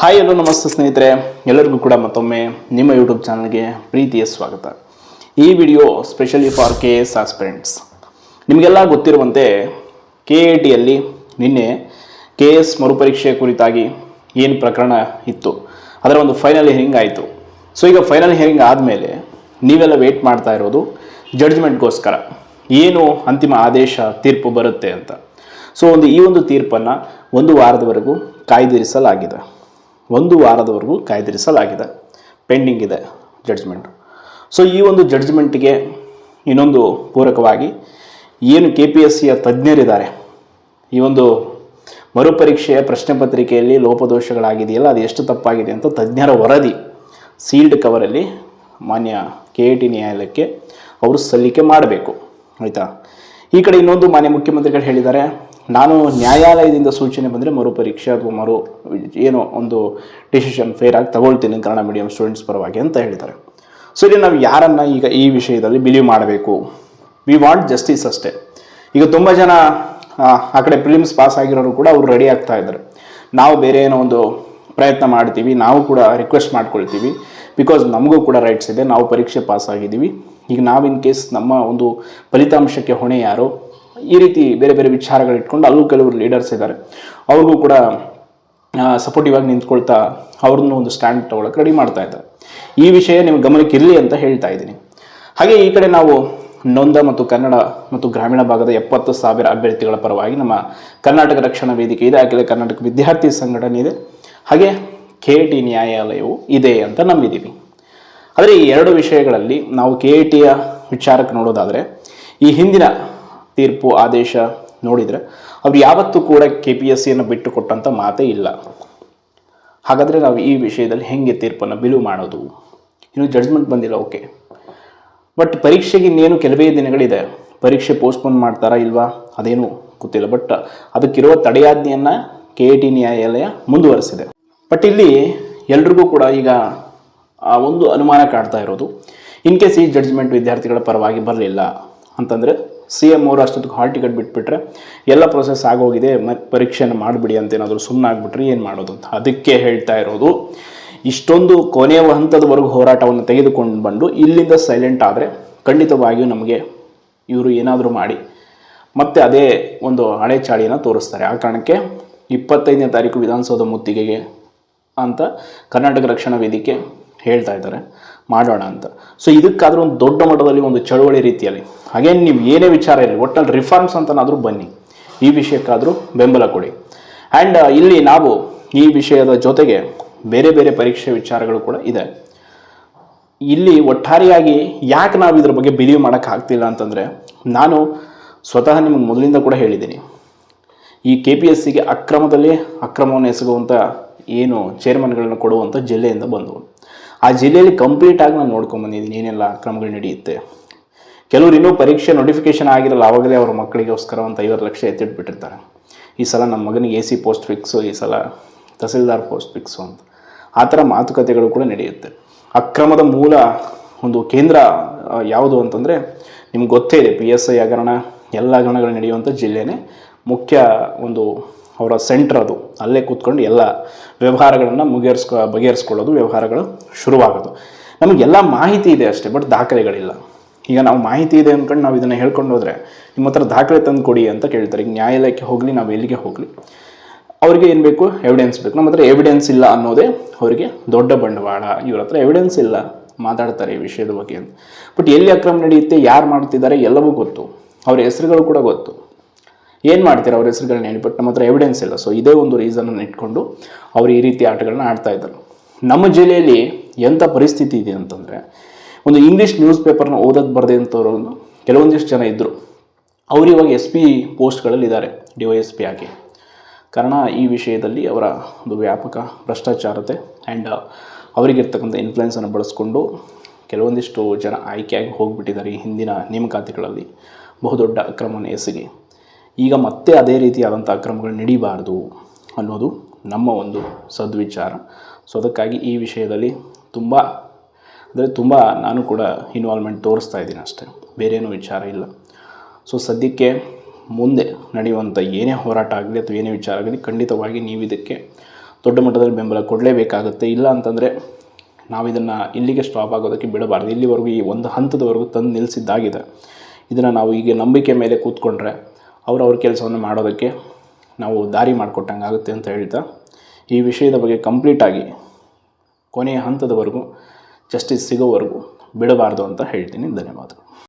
Hi ಎಲ್ಲೋ ನಮಸ್ತೆ ಸ್ನೇಹಿತರೆ. ಎಲ್ಲರಿಗೂ ಕೂಡ ಮತ್ತೊಮ್ಮೆ ನಿಮ್ಮ ಯೂಟ್ಯೂಬ್ ಚಾನಲ್ಗೆ ಪ್ರೀತಿಯ ಸ್ವಾಗತ. ಈ video specially for K S aspirants ನಿಮಗೆಲ್ಲ ಗೊತ್ತಿರುವಂತೆ ಕೆ ಎ ಟಿಯಲ್ಲಿ ನಿನ್ನೆ ಕೆ ಎಸ್ ಮರುಪರೀಕ್ಷೆ ಕುರಿತಾಗಿ ಏನು ಪ್ರಕರಣ ಇತ್ತು? ಅದರ ಒಂದು ಫೈನಲ್ ಹಿಯರಿಂಗ್ ಆಯಿತು. ಸೊ ಈಗ ಫೈನಲ್ ಹಿಯರಿಂಗ್ ಆದಮೇಲೆ ನೀವೆಲ್ಲ ವೇಟ್ ಮಾಡ್ತಾ ಇರೋದು ಜಡ್ಜ್ಮೆಂಟ್ಗೋಸ್ಕರ ಏನು ಅಂತಿಮ ಆದೇಶ, ತೀರ್ಪು ಬರುತ್ತೆ ಅಂತ. ಸೊ ಒಂದು ಈ ಒಂದು ತೀರ್ಪನ್ನು ಒಂದು ವಾರದವರೆಗೂ ಕಾಯ್ದಿರಿಸಲಾಗಿದೆ. ಒಂದು ವಾರದವರೆಗೂ ಕಾಯ್ದಿರಿಸಲಾಗಿದೆ. ಪೆಂಡಿಂಗ್ ಇದೆ ಜಡ್ಜ್ಮೆಂಟ್ ಸೊ ಈ ಒಂದು ಜಡ್ಜ್ಮೆಂಟಿಗೆ ಇನ್ನೊಂದು ಪೂರಕವಾಗಿ ಏನು ಕೆ ಪಿ ಎಸ್ ಸಿಯ ತಜ್ಞರಿದ್ದಾರೆ? ಈ ಒಂದು ಮರುಪರೀಕ್ಷೆಯ ಪ್ರಶ್ನೆ ಪತ್ರಿಕೆಯಲ್ಲಿ ಲೋಪದೋಷಗಳಾಗಿದೆಯಲ್ಲ, ಅದು ಎಷ್ಟು ತಪ್ಪಾಗಿದೆ ಅಂತ ತಜ್ಞರ ವರದಿ ಸೀಲ್ಡ್ ಕವರಲ್ಲಿ ಮಾನ್ಯ ಕೆ ಎ ಟಿ ನ್ಯಾಯಾಲಯಕ್ಕೆ ಅವರು ಸಲ್ಲಿಕೆ ಮಾಡಬೇಕು. ಆಯಿತಾ? ಈ ಕಡೆ ಇನ್ನೊಂದು ಮಾನ್ಯ ಮುಖ್ಯಮಂತ್ರಿಗಳು ಹೇಳಿದ್ದಾರೆ ನಾನು ನ್ಯಾಯಾಲಯದಿಂದ ಸೂಚನೆ ಬಂದರೆ ಮರುಪರೀಕ್ಷೆ ಅಥವಾ ಮರು ಏನೋ ಒಂದು ಡಿಸಿಷನ್ ಫೇರ್ ಆಗಿ ತಗೊಳ್ತೀನಿ ಕನ್ನಡ ಮೀಡಿಯಂ ಸ್ಟೂಡೆಂಟ್ಸ್ ಪರವಾಗಿ ಅಂತ ಹೇಳಿದ್ದಾರೆ. ಸೊ ಇಲ್ಲಿ ನಾವು ಯಾರನ್ನು ಈಗ ಈ ವಿಷಯದಲ್ಲಿ ಬಿಲೀವ್ ಮಾಡಬೇಕು? ವಿ ವಾಂಟ್ ಜಸ್ಟಿಸ್ ಅಷ್ಟೇ. ಈಗ ತುಂಬ ಜನ ಆ, ಆ ಕಡೆ ಪ್ರಿಲಿಮ್ಸ್ ಪಾಸ್ ಆಗಿರೋರು ಕೂಡ ಅವರು ರೆಡಿ ಆಗ್ತಾ ಇದ್ದಾರೆ. ನಾವು ಬೇರೆ ಏನೋ ಒಂದು ಪ್ರಯತ್ನ ಮಾಡ್ತೀವಿ ನಾವು ಕೂಡ ರಿಕ್ವೆಸ್ಟ್ ಮಾಡ್ಕೊಳ್ತೀವಿ. ಬಿಕಾಸ್ ನಮಗೂ ಕೂಡ ರೈಟ್ಸ್ ಇದೆ ನಾವು ಪರೀಕ್ಷೆ ಪಾಸ್ ಆಗಿದ್ದೀವಿ. ಈಗ ನಾವು ಇನ್ ಕೇಸ್ ನಮ್ಮ ಒಂದು ಫಲಿತಾಂಶಕ್ಕೆ ಹೊಣೆ ಯಾರು? ಈ ರೀತಿ ಬೇರೆ ಬೇರೆ ವಿಚಾರಗಳು ಇಟ್ಕೊಂಡು ಅಲ್ಲೂ ಕೆಲವರು ಲೀಡರ್ಸ್ ಇದ್ದಾರೆ. ಅವ್ರಿಗೂ ಕೂಡ ಸಪೋರ್ಟಿವ್ ಆಗಿ ನಿಂತ್ಕೊಳ್ತಾ ಅವ್ರನ್ನ ಒಂದು ಸ್ಟ್ಯಾಂಡ್ ತೊಗೊಳಕ್ಕೆ ರೆಡಿ ಮಾಡ್ತಾ ಇದ್ದಾರೆ. ಈ ವಿಷಯ ನಿಮ್ಮ ಗಮನಕ್ಕೆ ಇರಲಿ ಅಂತ ಹೇಳ್ತಾ ಇದ್ದೀನಿ. ಹಾಗೆ ಈ ಕಡೆ ನಾವು ನೊಂದ ಮತ್ತು ಕನ್ನಡ ಮತ್ತು ಗ್ರಾಮೀಣ ಭಾಗದ ಎಪ್ಪತ್ತು ಸಾವಿರ ಅಭ್ಯರ್ಥಿಗಳ ಪರವಾಗಿ ನಮ್ಮ ಕರ್ನಾಟಕ ರಕ್ಷಣಾ ವೇದಿಕೆ ಇದೆ. ಹಾಗೆ ಕರ್ನಾಟಕ ವಿದ್ಯಾರ್ಥಿ ಸಂಘಟನೆ ಇದೆ. ಹಾಗೆ ಕೆ ಟಿ ನ್ಯಾಯಾಲಯವು ಇದೆ ಅಂತ ನಂಬಿದ್ದೀವಿ ಆದರೆ ಈ ಎರಡು ವಿಷಯಗಳಲ್ಲಿ ನಾವು ಕೆ ಎ ಟಿಯ ವಿಚಾರಕ್ಕೆ ನೋಡೋದಾದರೆ ಈ ಹಿಂದಿನ ತೀರ್ಪು ಆದೇಶ ನೋಡಿದರೆ ಅವ್ರು ಯಾವತ್ತೂ ಕೂಡ ಕೆ ಪಿ ಎಸ್ ಸಿಯನ್ನು ಬಿಟ್ಟು ಕೊಟ್ಟಂಥ ಮಾತೇ ಇಲ್ಲ. ಹಾಗಾದರೆ ನಾವು ಈ ವಿಷಯದಲ್ಲಿ ಹೆಂಗೆ ತೀರ್ಪನ್ನು ಬಿಲು ಮಾಡೋದು? ಇನ್ನು ಜಡ್ಜ್ಮೆಂಟ್ ಬಂದಿಲ್ಲ ಓಕೆ ಬಟ್ ಪರೀಕ್ಷೆಗೆ ಇನ್ನೇನು ಕೆಲವೇ ದಿನಗಳಿದೆ. ಪರೀಕ್ಷೆ ಪೋಸ್ಟ್ಪೋನ್ ಮಾಡ್ತಾರಾ ಇಲ್ವಾ? ಅದೇನು ಗೊತ್ತಿಲ್ಲ. ಬಟ್ ಅದಕ್ಕಿರುವ ತಡೆಯಾಜ್ಞೆಯನ್ನು ಕೆ ಎ ಟಿ ನ್ಯಾಯಾಲಯ ಮುಂದುವರಿಸಿದೆ. ಬಟ್ ಇಲ್ಲಿ ಎಲ್ರಿಗೂ ಕೂಡ ಈಗ ಒಂದು ಅನುಮಾನ ಕಾಡ್ತಾ ಇರೋದು. ಇನ್ ಕೇಸ್ ಈ ಜಡ್ಜ್ಮೆಂಟ್ ವಿದ್ಯಾರ್ಥಿಗಳ ಪರವಾಗಿ ಬರಲಿಲ್ಲ ಅಂತಂದರೆ ಸಿ ಎಂ ಅವರು ಅಷ್ಟೊತ್ತಿಗೆ ಹಾಲ್ ಟಿಕೆಟ್ ಬಿಟ್ಬಿಟ್ರೆ ಎಲ್ಲ ಪ್ರೊಸೆಸ್ ಆಗೋಗಿದೆ ಮತ್ತು ಪರೀಕ್ಷೆನ ಮಾಡಿಬಿಡಿ ಅಂತ ಏನಾದರೂ ಸುಮ್ಮನಾಗ್ಬಿಟ್ರೆ ಏನು ಮಾಡೋದು ಅಂತ. ಅದಕ್ಕೆ ಹೇಳ್ತಾ ಇರೋದು, ಇಷ್ಟೊಂದು ಕೊನೆಯ ಹಂತದವರೆಗೂ ಹೋರಾಟವನ್ನು ತೆಗೆದುಕೊಂಡು ಬಂದು ಇಲ್ಲಿಂದ ಸೈಲೆಂಟ್ ಆದರೆ ಖಂಡಿತವಾಗಿಯೂ ನಮಗೆ ಇವರು ಏನಾದರೂ ಮಾಡಿ, ಮತ್ತೆ ಅದೇ ಒಂದು ಹಳೆ ಚಾಳಿಯನ್ನು ತೋರಿಸ್ತಾರೆ. ಆ ಕಾರಣಕ್ಕೆ ಇಪ್ಪತ್ತೈದನೇ ತಾರೀಕು ವಿಧಾನಸೌಧ ಮುತ್ತಿಗೆಗೆ ಅಂತ ಕರ್ನಾಟಕ ರಕ್ಷಣಾ ವೇದಿಕೆ ಹೇಳ್ತಾ ಇದ್ದಾರೆ. ಮಾಡೋಣ ಅಂತ. ಸೊ ಇದಕ್ಕಾದ್ರೂ ಒಂದು ದೊಡ್ಡ ಮಟ್ಟದಲ್ಲಿ ಒಂದು ಚಳುವಳಿ ರೀತಿಯಲ್ಲಿ. ಹಾಗೇನು ನೀವು ಏನೇ ವಿಚಾರ ಇರಲಿ ಒಟ್ಟಲ್ಲಿ ರಿಫಾರ್ಮ್ಸ್ ಅಂತನಾದರೂ ಬನ್ನಿ. ಈ ವಿಷಯಕ್ಕಾದರೂ ಬೆಂಬಲ ಕೊಡಿ. ಆ್ಯಂಡ್ ಇಲ್ಲಿ ನಾವು ಈ ವಿಷಯದ ಜೊತೆಗೆ ಬೇರೆ ಬೇರೆ ಪರೀಕ್ಷೆ ವಿಚಾರಗಳು ಕೂಡ ಇದೆ. ಇಲ್ಲಿ ಒಟ್ಟಾರೆಯಾಗಿ ಯಾಕೆ ನಾವು ಇದ್ರ ಬಗ್ಗೆ ಬಿಲೀವ್ ಮಾಡೋಕ್ಕೆ ಆಗ್ತಿಲ್ಲ ಅಂತಂದರೆ, ನಾನು ಸ್ವತಃ ನಿಮಗೆ ಮೊದಲಿಂದ ಕೂಡ ಹೇಳಿದ್ದೀನಿ. ಈ ಕೆ ಪಿ ಎಸ್ ಸಿಗೆ ಅಕ್ರಮದಲ್ಲಿ ಅಕ್ರಮವನ್ನು ಎಸಗುವಂಥ ಏನು ಚೇರ್ಮನ್ಗಳನ್ನು ಕೊಡುವಂಥ ಜಿಲ್ಲೆಯಿಂದ ಬಂದವು ಆ ಜಿಲ್ಲೆಯಲ್ಲಿ ಕಂಪ್ಲೀಟ್ ಆಗಿ ನಾನು ನೋಡ್ಕೊಂಬಂದಿದ್ದೀನಿ ಏನೆಲ್ಲ ಕ್ರಮಗಳು ನಡೆಯುತ್ತೆ. ಕೆಲವರು ಇನ್ನೂ ಪರೀಕ್ಷೆ ನೋಟಿಫಿಕೇಶನ್ ಆಗಿರಲ್ಲ, ಆವಾಗಲೇ ಅವ್ರ ಮಕ್ಕಳಿಗೋಸ್ಕರ ಒಂದು ಐವತ್ತು ಲಕ್ಷ ಎತ್ತಿಟ್ಬಿಟ್ಟಿರ್ತಾರೆ. ಈ ಸಲ ನಮ್ಮ ಮಗನಿಗೆ ಎ ಸಿ ಪೋಸ್ಟ್ ಫಿಕ್ಸು ಈ ಸಲ ತಹಸೀಲ್ದಾರ್ ಪೋಸ್ಟ್ ಫಿಕ್ಸು ಅಂತ. ಆ ಥರ ಮಾತುಕತೆಗಳು ಕೂಡ ನಡೆಯುತ್ತೆ. ಅಕ್ರಮದ ಮೂಲ ಒಂದು ಕೇಂದ್ರ ಯಾವುದು ಅಂತಂದರೆ ನಿಮ್ಗೆ ಗೊತ್ತೇ ಇದೆ ಪಿ ಎಸ್ ಐ ಹಗರಣ, ಎಲ್ಲ ಹಗರಣಗಳು ನಡೆಯುವಂಥ ಜಿಲ್ಲೆನೇ ಮುಖ್ಯ ಒಂದು ಅವರ ಸೆಂಟ್ರ್ ಅದು. ಅಲ್ಲೇ ಕೂತ್ಕೊಂಡು ಎಲ್ಲ ವ್ಯವಹಾರಗಳನ್ನು ಮುಗಿಯರ್ಸ್ಕೊ, ಬಗೆಹರಿಸ್ಕೊಳ್ಳೋದು, ವ್ಯವಹಾರಗಳು ಶುರುವಾಗೋದು. ನಮಗೆಲ್ಲ ಮಾಹಿತಿ ಇದೆ ಅಷ್ಟೇ, ಬಟ್ ದಾಖಲೆಗಳಿಲ್ಲ. ಈಗ ನಾವು ಮಾಹಿತಿ ಇದೆ ಅಂದ್ಕೊಂಡು ನಾವು ಇದನ್ನು ಹೇಳ್ಕೊಂಡು ಹೋದರೆ, ನಿಮ್ಮ ಹತ್ರ ದಾಖಲೆ ತಂದು ಕೊಡಿ ಅಂತ ಕೇಳ್ತಾರೆ. ಈಗ ನ್ಯಾಯಾಲಯಕ್ಕೆ ಹೋಗಲಿ, ನಾವು ಎಲ್ಲಿಗೆ ಹೋಗಲಿ, ಅವರಿಗೆ ಏನು ಬೇಕು? ಎವಿಡೆನ್ಸ್ ಬೇಕು. ನಮ್ಮ ಹತ್ರ ಎವಿಡೆನ್ಸ್ ಇಲ್ಲ ಅನ್ನೋದೇ ಅವರಿಗೆ ದೊಡ್ಡ ಬಂಡವಾಳ. ಇವ್ರ ಹತ್ರ ಎವಿಡೆನ್ಸ್ ಇಲ್ಲ ಮಾತಾಡ್ತಾರೆ ಈ ವಿಷಯದ ಬಗ್ಗೆ ಅಂತ. ಬಟ್ ಎಲ್ಲಿ ಅಕ್ರಮ ನಡೆಯುತ್ತೆ, ಯಾರು ಮಾಡ್ತಿದ್ದಾರೆ ಎಲ್ಲವೂ ಗೊತ್ತು. ಅವ್ರ ಹೆಸರುಗಳು ಕೂಡ ಗೊತ್ತು. ಏನು ಮಾಡ್ತಾರೆ ಅವ್ರ ಹೆಸರುಗಳನ್ನ ಹೇಳಿ ನಮ್ಮ ಹತ್ರ ಎವಿಡೆನ್ಸ್ ಇಲ್ಲ. ಸೊ ಇದೇ ಒಂದು ರೀಸನನ್ನು ಇಟ್ಕೊಂಡು ಅವ್ರು ಈ ರೀತಿ ಆಟಗಳನ್ನ ಆಡ್ತಾ ಇದ್ದರು. ನಮ್ಮ ಜಿಲ್ಲೆಯಲ್ಲಿ ಎಂಥ ಪರಿಸ್ಥಿತಿ ಇದೆ ಅಂತಂದರೆ, ಒಂದು ಇಂಗ್ಲೀಷ್ ನ್ಯೂಸ್ ಪೇಪರ್ನ ಓದೋದು ಬರದೆ ಅಂತವ್ರು ಕೆಲವೊಂದಿಷ್ಟು ಜನ ಇದ್ದರು ಅವರು ಇವಾಗ ಎಸ್ ಪಿ ಪೋಸ್ಟ್ಗಳಲ್ಲಿ ಇದ್ದಾರೆ ಡಿ ವೈ ಎಸ್ ಪಿ ಆಗಿ. ಕಾರಣ, ಈ ವಿಷಯದಲ್ಲಿ ಅವರ ಒಂದು ವ್ಯಾಪಕ ಭ್ರಷ್ಟಾಚಾರತೆ ಆ್ಯಂಡ್ ಅವರಿಗಿರ್ತಕ್ಕಂಥ ಇನ್ಫ್ಲುಯೆನ್ಸನ್ನು ಬಳಸ್ಕೊಂಡು ಕೆಲವೊಂದಿಷ್ಟು ಜನ ಆಯ್ಕೆಯಾಗಿ ಹೋಗಿಬಿಟ್ಟಿದ್ದಾರೆ ಈ ಹಿಂದಿನ ನೇಮಕಾತಿಗಳಲ್ಲಿ. ಬಹುದೊಡ್ಡ ಅಕ್ರಮನ ಎಸಗಿ ಈಗ ಮತ್ತೆ ಅದೇ ರೀತಿಯಾದಂಥ ಅಕ್ರಮಗಳು ನಡೀಬಾರ್ದು ಅನ್ನೋದು ನಮ್ಮ ಒಂದು ಸದ್ವಿಚಾರ. ಸೊ ಅದಕ್ಕಾಗಿ ಈ ವಿಷಯದಲ್ಲಿ ತುಂಬ, ಅಂದರೆ ತುಂಬ ನಾನು ಕೂಡ ಇನ್ವಾಲ್ವ್ಮೆಂಟ್ ತೋರಿಸ್ತಾ ಇದ್ದೀನಿ ಅಷ್ಟೇ. ಬೇರೇನೂ ವಿಚಾರ ಇಲ್ಲ. ಸೊ ಸದ್ಯಕ್ಕೆ ಮುಂದೆ ನಡೆಯುವಂಥ ಏನೇ ಹೋರಾಟ ಆಗಲಿ ಅಥವಾ ಏನೇ ವಿಚಾರ ಆಗಲಿ ಖಂಡಿತವಾಗಿ ನೀವು ಇದಕ್ಕೆ ದೊಡ್ಡ ಮಟ್ಟದಲ್ಲಿ ಬೆಂಬಲ ಕೊಡಲೇಬೇಕಾಗುತ್ತೆ. ಇಲ್ಲ ಅಂತಂದರೆ ನಾವು ಇದನ್ನು ಇಲ್ಲಿಗೆ ಸ್ಟಾಪ್ ಆಗೋದಕ್ಕೆ ಬಿಡಬಾರ್ದು. ಇಲ್ಲಿವರೆಗೂ ಈ ಒಂದು ಹಂತದವರೆಗೂ ತಂದು ನಿಲ್ಲಿಸಿದ್ದಾಗಿದೆ. ಇದನ್ನು ನಾವು ಈಗ ನಂಬಿಕೆ ಮೇಲೆ ಕೂತ್ಕೊಂಡ್ರೆ ಅವ್ರವ್ರ ಕೆಲಸವನ್ನು ಮಾಡೋದಕ್ಕೆ ನಾವು ದಾರಿ ಮಾಡಿಕೊಟ್ಟಂಗೆ ಆಗುತ್ತೆ ಅಂತ ಹೇಳ್ತಾ, ಈ ವಿಷಯದ ಬಗ್ಗೆ ಕಂಪ್ಲೀಟಾಗಿ ಕೊನೆಯ ಹಂತದವರೆಗೂ ಜಸ್ಟಿಸ್ ಸಿಗೋವರೆಗೂ ಬಿಡಬಾರ್ದು ಅಂತ ಹೇಳ್ತೀನಿ. ಧನ್ಯವಾದಗಳು.